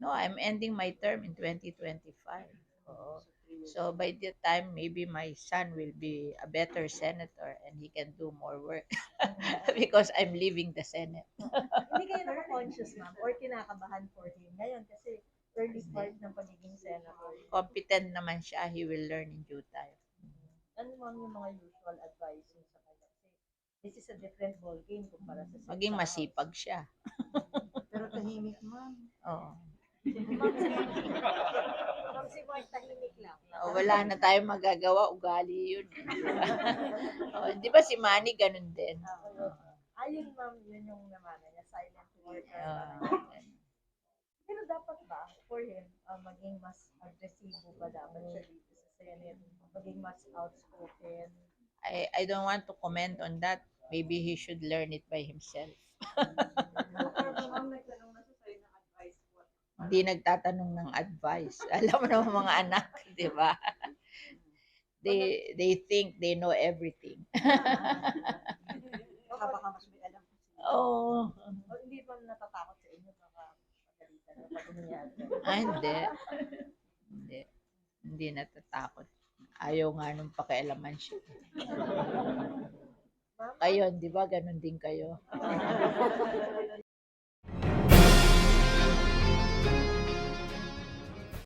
No, I'm ending my term in 2025. Oo. So by the time maybe my son will be a better senator and he can do more work because I'm leaving the Senate. Hindi kayo naka-conscious, ma'am, or kinakabahan for him ngayon kasi early part ng pagiging senator. Competent naman siya, he will learn in due time. Ano ma'am yung mga usual advice sa kanya? This is a different ball game kumpara sa Maging masipag siya. Tahimik ma'am. Oo. Ma'am, si Mark tahimik lang. O, wala na tayong magagawa, ugali yun. oh, di ba si Manny ganun din? Ah, Ayun ma'am, yun yung namana niya, silent worker. Ah, Pero dapat ba for him uh, maging mas agresibo pa dapat siya dito sa Senate, maging mas outspoken. I, I don't want to comment on that. Maybe he should learn it by himself. ma'am, nagtanong na siya sa'yo ng advice po. Hindi nagtatanong ng advice. Alam mo naman mga anak, di ba? They, they think they know everything. Baka baka mas may alam siya. Oh, hindi pa natatakot sa inyo baka pagalitan na pag ah, hindi. Hindi. Hindi natatakot. Ayaw nga nung pakialaman siya. Kayo, di ba? Ganon din kayo.